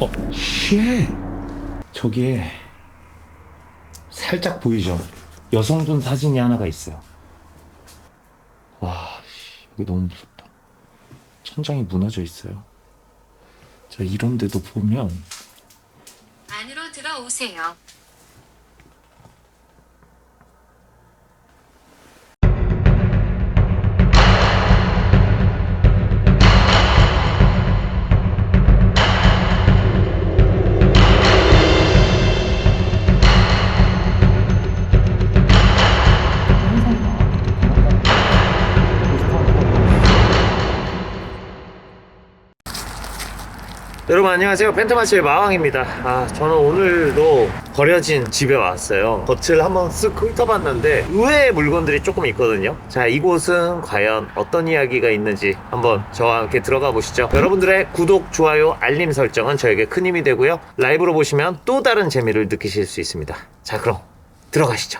어, 쉣. 저기에 살짝 보이죠? 여성분 사진이 하나가 있어요. 와, 씨, 여기 너무 무섭다. 천장이 무너져 있어요. 자, 이런 데도 보면 안으로 들어오세요. 여러분 안녕하세요. 펜트마치의 마왕입니다. 아 저는 오늘도 버려진 집에 왔어요. 겉을 한번 쓱 훑어봤는데 의외의 물건들이 조금 있거든요. 자 이곳은 과연 어떤 이야기가 있는지 한번 저와 함께 들어가 보시죠. 여러분들의 구독, 좋아요, 알림 설정은 저에게 큰 힘이 되고요. 라이브로 보시면 또 다른 재미를 느끼실 수 있습니다. 자 그럼 들어가시죠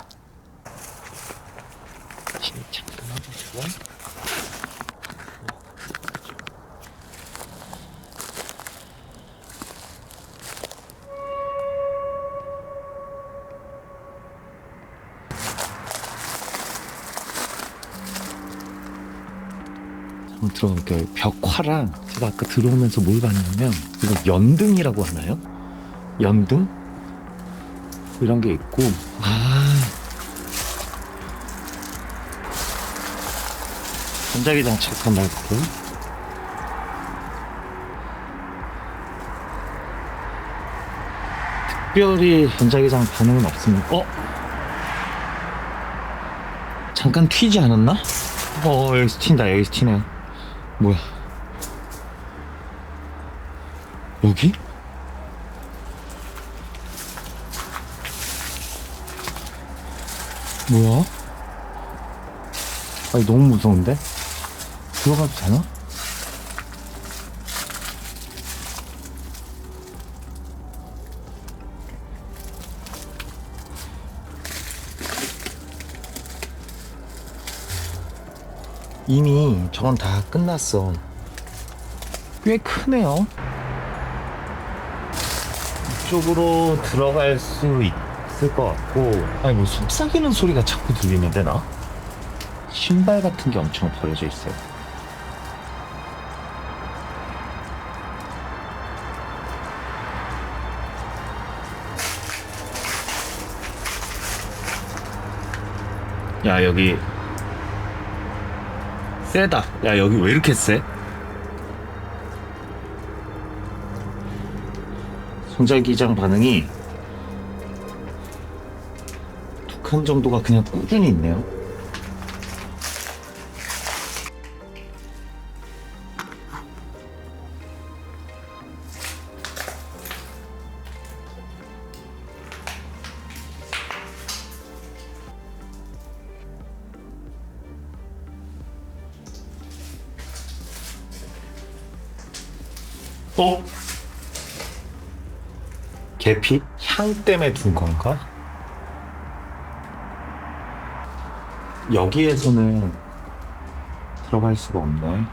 들어볼게요. 벽화랑 제가 아까 들어오면서 뭘 봤냐면 이거 연등이라고 하나요? 연등? 이런 게 있고 아 전자기장 잠깐만 볼게요. 특별히 전자기장 반응은 없습니다. 어? 잠깐 튀지 않았나? 어 여기서 튄다 여기서 튀네 뭐야 여기? 뭐야? 아니 너무 무서운데? 들어가도 되나? 이미 저건 다 끝났어. 꽤 크네요. 이쪽으로 들어갈 수 있을 것 같고, 아니 뭐 속삭이는 소리가 자꾸 들리는데 나? 신발 같은 게 엄청 버려져 있어요. 야 여기 세다. 야, 여기 왜 이렇게 세? 손잘기장 반응이 두 칸 정도가 그냥 꾸준히 있네요. 계피? 향 때문에 둔 건가? 여기에서는 들어갈 수가 없네.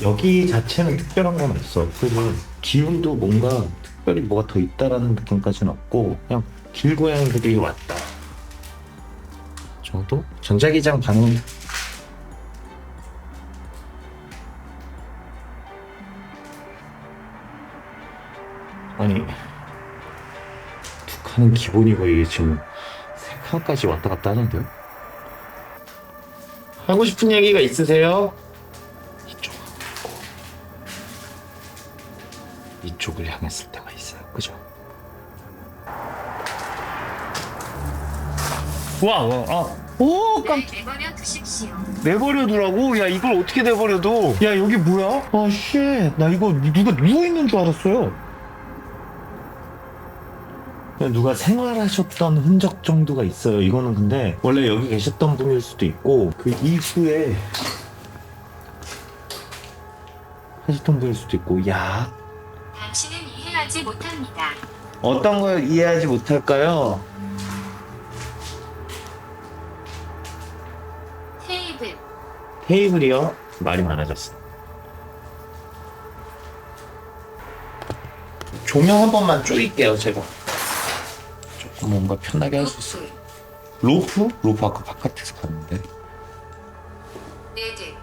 여기 자체는 특별한 건 없어. 그리고 기운도 뭔가 특별히 뭐가 더 있다라는 느낌까지는 없고 그냥 길고양이들이 왔다. 정도? 전자기장 반응 두 칸은 기본이고 이게 지금 세 칸까지 왔다 갔다 하는데요? 하고 싶은 얘기가 있으세요? 이쪽 하고 이쪽을 향했을 때가 있어요 그죠? 와, 와, 아. 오, 깜, 네, 내버려 두십시오. 내버려두라고? 야, 이걸 어떻게 내버려둬? 야, 여기 뭐야? 아, 쉣. 나 이거 누가 누워있는 줄 알았어요. 그냥 누가 생활하셨던 흔적 정도가 있어요. 이거는 근데 원래 여기 계셨던 분일 수도 있고 그 이후에 하셨던 분일 수도 있고 야 당신은 이해하지 못합니다. 어떤 걸 이해하지 못할까요? 테이블, 테이블이요? 말이 많아졌어. 조명 한 번만 쪼일게요, 제가. 뭔가 편하게 할 수 있어. 로프, 로프? 로프 아까 바깥에서 봤는데. 레드,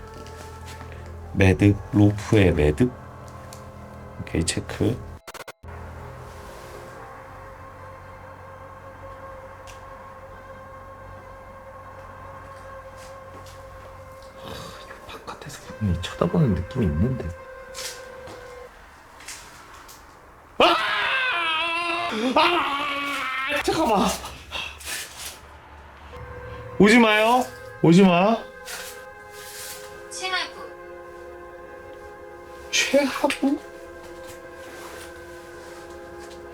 매듭, 로프의 매듭. 오케이, 체크. 바깥에서 분명히 쳐다보는 느낌이 있는데. 아! 아! 잠깐만. 오지 마요. 오지 마. 최하부, 최하부?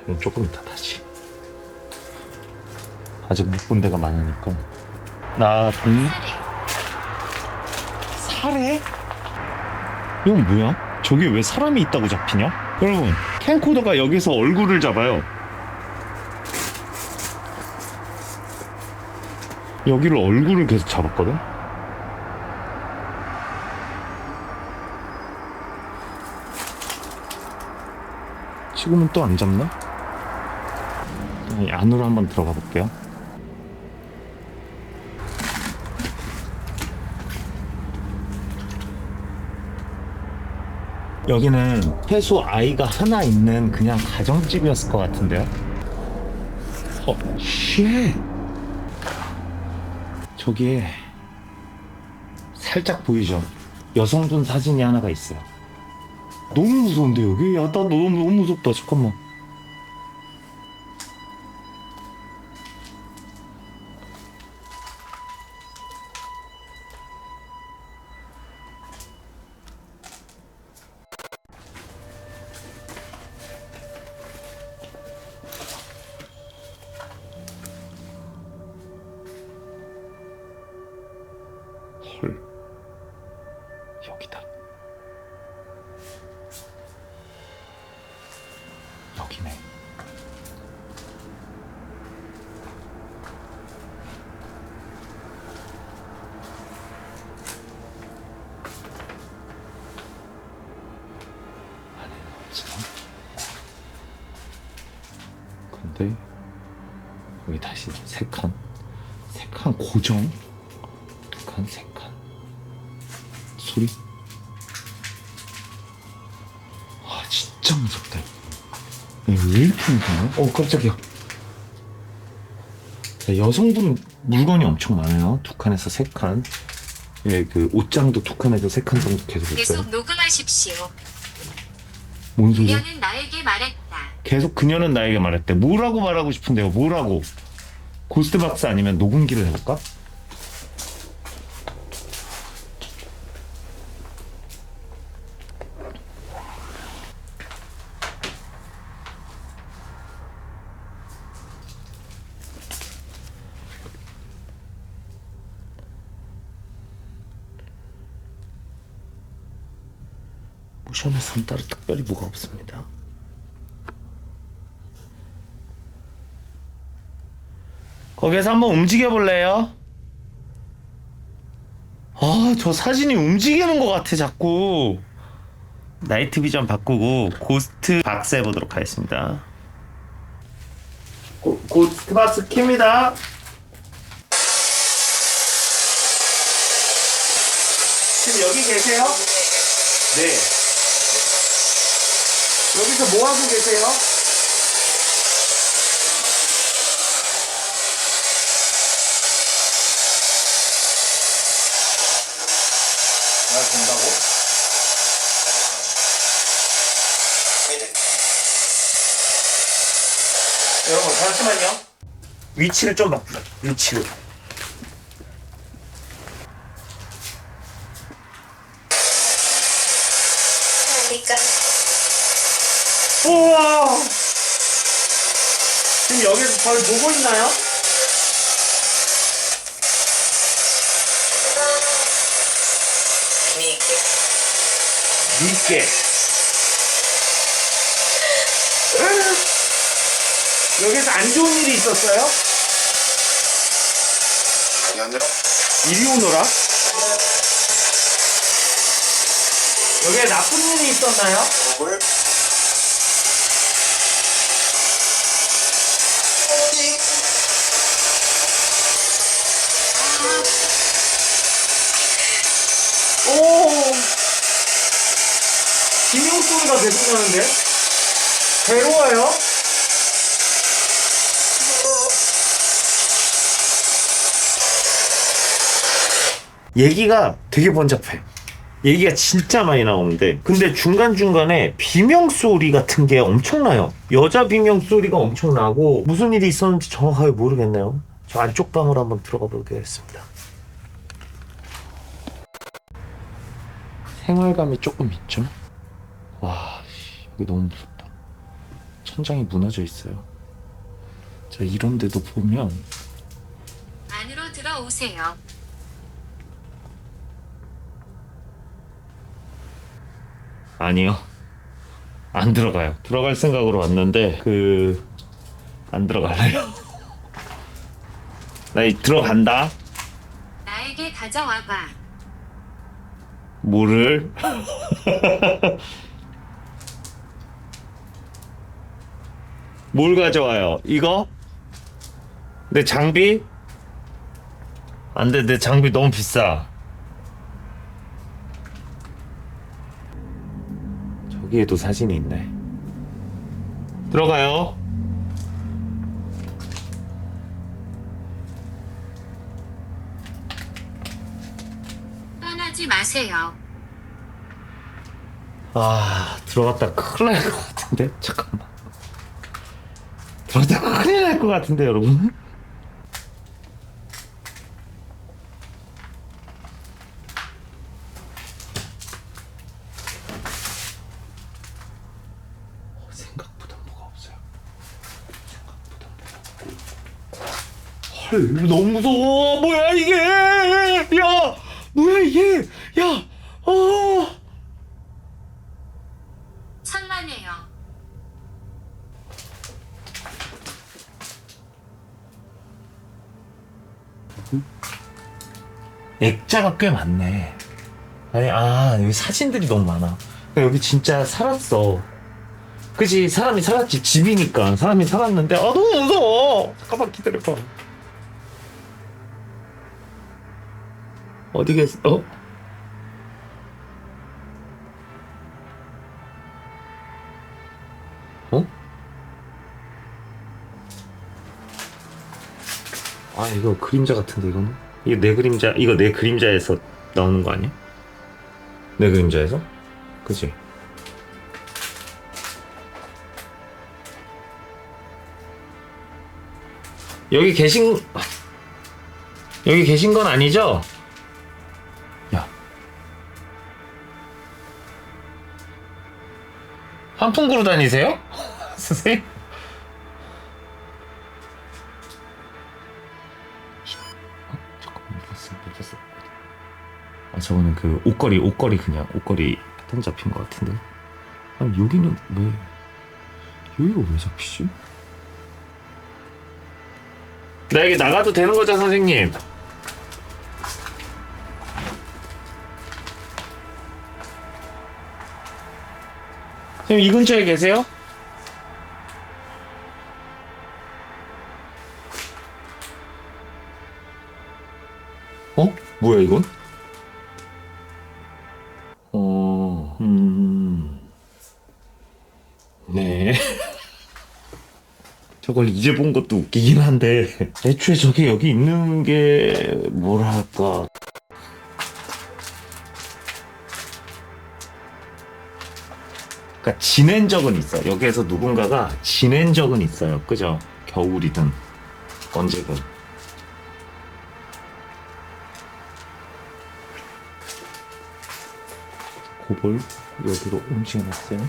이건 조금 이따 다시. 아직 못 본 데가 많으니까. 나 돈, 사례? 이건 뭐야? 저기 왜 사람이 있다고 잡히냐? 여러분, 캠코더가 여기서 얼굴을 잡아요. 여기를 얼굴을 계속 잡았거든? 지금은 또 안 잡나? 이 안으로 한번 들어가 볼게요. 여기는 해수 아이가 하나 있는 그냥 가정집이었을 것 같은데요. 어, 쉣. 저기에 살짝 보이죠? 여성분 사진이 하나가 있어요. 너무 무서운데 여기? 야, 나 너무 너무 무섭다. 잠깐만. 근데 여기 다시 세 칸. 세 칸 고정. 두 칸, 세 칸. 소리? 아 진짜 무섭다. 왜 이렇게 무서워? 어 깜짝이야. 자, 여성분 물건이 엄청 많아요. 두 칸에서 세 칸. 예, 그 옷장도 두 칸에서 세 칸 정도 계속 있어요. 계속 녹음하십시오. 뭔 소리야? 그녀는 나에게 말했다. 계속 그녀는 나에게 말했대. 뭐라고 말하고 싶은데요? 뭐라고? 고스트 박스 아니면 녹음기를 해볼까? 모션에서는 따로 특별히 뭐가 없습니다. 거기에서 한번 움직여 볼래요? 아, 저 사진이 움직이는 것 같아, 자꾸. 나이트 비전 바꾸고 고스트 박스 해보도록 하겠습니다. 고, 고스트 박스 킵니다. 지금 여기 계세요? 네. 여기서 뭐 하고 계세요? 내가 된다고? 여러분 잠시만요. 위치를 좀 바꾸자. 위치를. 그러니까 우와! 지금 여기서 절 보고 있나요? 재미있게. 믿게. 여기서 안 좋은 일이 있었어요? 아니 아니라 이리 오너라? 여기에 나쁜 일이 있었나요? 뭘? 오! 김용 소리가 계속 나는데? 괴로워요? 얘기가 되게 번잡해. 얘기가 진짜 많이 나오는데 근데 중간중간에 비명 소리 같은 게 엄청나요. 여자 비명 소리가 엄청나고 무슨 일이 있었는지 정확하게 모르겠네요. 저 안쪽 방으로 한번 들어가 보겠습니다. 생활감이 조금 있죠? 와, 씨, 여기 너무 무섭다. 천장이 무너져 있어요. 자, 이런 데도 보면 안으로 들어오세요. 아니요. 안 들어가요. 들어갈 생각으로 왔는데 그 안 들어갈래요. 나 이 들어간다. 나에게 가져와봐. 뭐를? 뭘 가져와요? 이거? 내 장비? 안 돼, 내 장비 너무 비싸. 저기에도 사진이 있네. 들어가요. 떠나지 마세요. 아 들어갔다 큰일 날 것 같은데 잠깐만 들어갔다 큰일 날 것 같은데 여러분 어, 생각보다 뭐가 없어요 생각보다 뭐가 없고 헐 너무 무서워 뭐야 이게 야 뭐야 이게 야어 천만에요. 액자가 꽤 많네. 아니, 아, 여기 사진들이 너무 많아. 그러니까 여기 진짜 살았어. 그지? 사람이 살았지. 집이니까. 사람이 살았는데, 아, 너무 무서워. 잠깐만 기다려봐. 어디 계세요? 어? 어? 아, 이거 그림자 같은데, 이거는? 이거 내 그림자, 이거 내 그림자에서 나오는 거 아니야? 내 그림자에서? 그지? 여기 계신, 여기 계신 건 아니죠? 환풍구로 다니세요? 선생님? 잠깐만 아 저거는 그 옷걸이 옷걸이 그냥 옷걸이 패턴 잡힌 것 같은데 아 여기는 왜 여기가 왜 잡히지? 나에게 나가도 되는 거죠 선생님? 선생님 이 근처에 계세요? 어? 뭐야 이건? 어, 음, 네. 저걸 이제 본 것도 웃기긴 한데 애초에 저게 여기 있는 게 뭐랄까 그러니까 지낸 적은 있어 여기에서 누군가가 지낸 적은 있어요 그죠 겨울이든 언제든 고볼 여기로 움직여놨어요.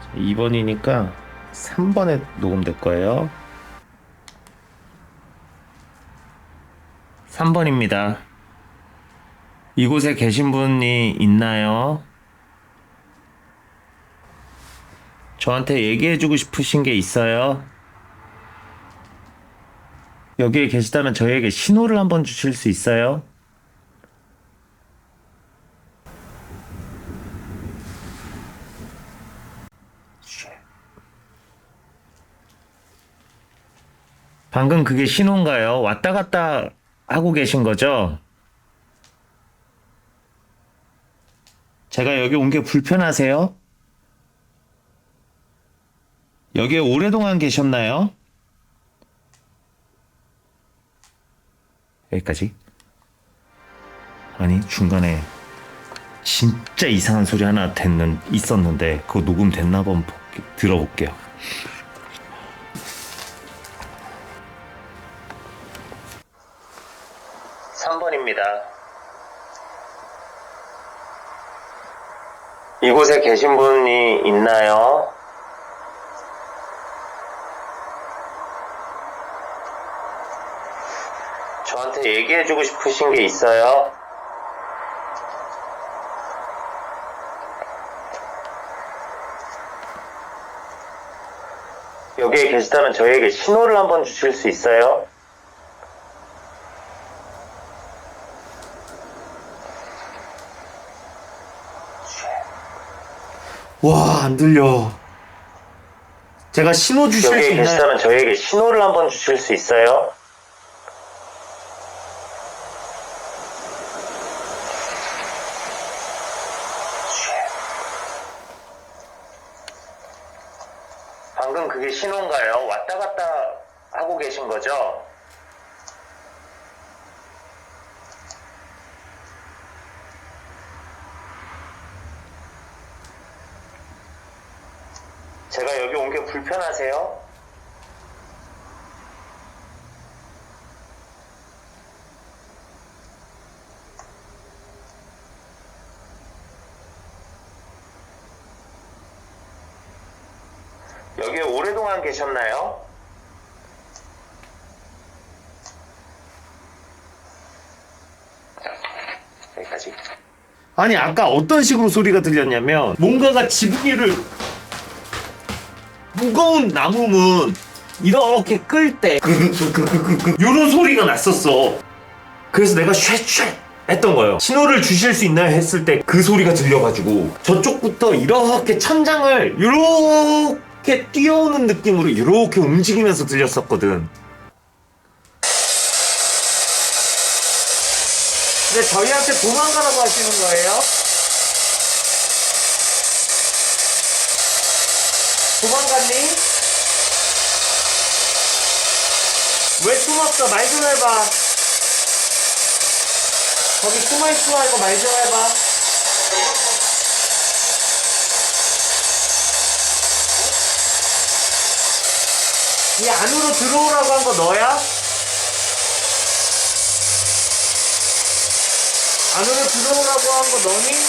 자, 2번이니까 3번에 녹음될 거예요. 3번입니다. 이곳에 계신 분이 있나요? 저한테 얘기해주고 싶으신 게 있어요? 여기에 계시다면 저희에게 신호를 한번 주실 수 있어요? 방금 그게 신호인가요? 왔다 갔다 하고 계신 거죠? 제가 여기 온 게 불편하세요? 여기에 오랫동안 계셨나요? 여기까지. 아니, 중간에 진짜 이상한 소리 하나 됐는, 있었는데, 그거 녹음됐나 한번 볼게- 들어볼게요. 이곳에 계신 분이 있나요? 저한테 얘기해주고 싶으신 게 있어요? 여기에 계시다면 저희에게 신호를 한번 주실 수 있어요? 와, 안 들려. 제가 신호 주실 수 여기에 있나요? 계시다면 저희에게 신호를 한번 주실 수 있어요? 방금 그게 신호인가요? 왔다 갔다 하고 계신 거죠? 제가 여기 온 게 불편하세요? 여기에 오랫동안 계셨나요? 자, 여기까지. 아니 아까 어떤 식으로 소리가 들렸냐면 뭔가가 지붕 위를 무거운 나무문 이렇게 끌 때 이런 소리가 났었어. 그래서 내가 쉐쉐 했던 거예요. 신호를 주실 수 있나요? 했을 때 그 소리가 들려가지고 저쪽부터 이렇게 천장을 이렇게 뛰어오는 느낌으로 이렇게 움직이면서 들렸었거든. 근데 저희한테 도망가라고 하시는 거예요? 도망갔니? 왜 숨었어? 말 좀 해봐. 거기 숨어있지 말고 말 좀 해봐. 이 안으로 들어오라고 한 거 너야? 안으로 들어오라고 한 거 너니?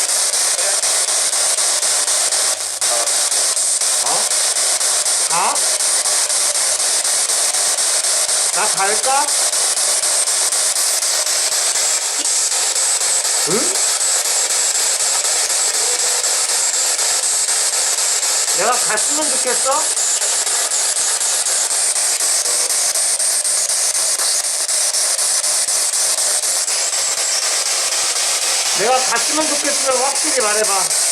어? 가? 나 갈까? 응? 내가 갔으면 좋겠어? 내가 갔으면 좋겠으면 확실히 말해봐.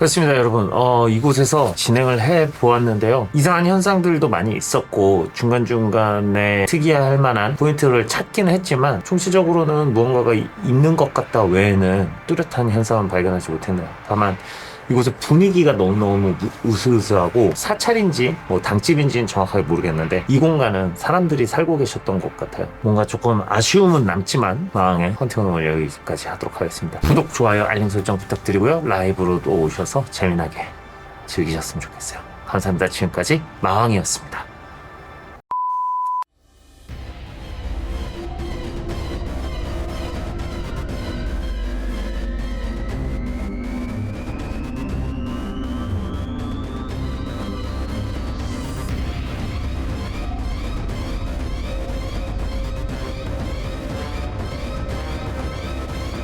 그렇습니다, 여러분. 어, 이곳에서 진행을 해 보았는데요. 이상한 현상들도 많이 있었고, 중간중간에 특이할 만한 포인트를 찾기는 했지만, 총체적으로는 무언가가 이- 있는 것 같다 외에는 뚜렷한 현상은 발견하지 못했네요. 다만, 이곳의 분위기가 너무너무 무- 으스스하고 사찰인지 뭐 당집인지는 정확하게 모르겠는데 이 공간은 사람들이 살고 계셨던 곳 같아요. 뭔가 조금 아쉬움은 남지만 마왕의 헌팅 오늘 여기까지 하도록 하겠습니다. 구독, 좋아요, 알림 설정 부탁드리고요. 라이브로도 오셔서 재미나게 즐기셨으면 좋겠어요. 감사합니다. 지금까지 마왕이었습니다.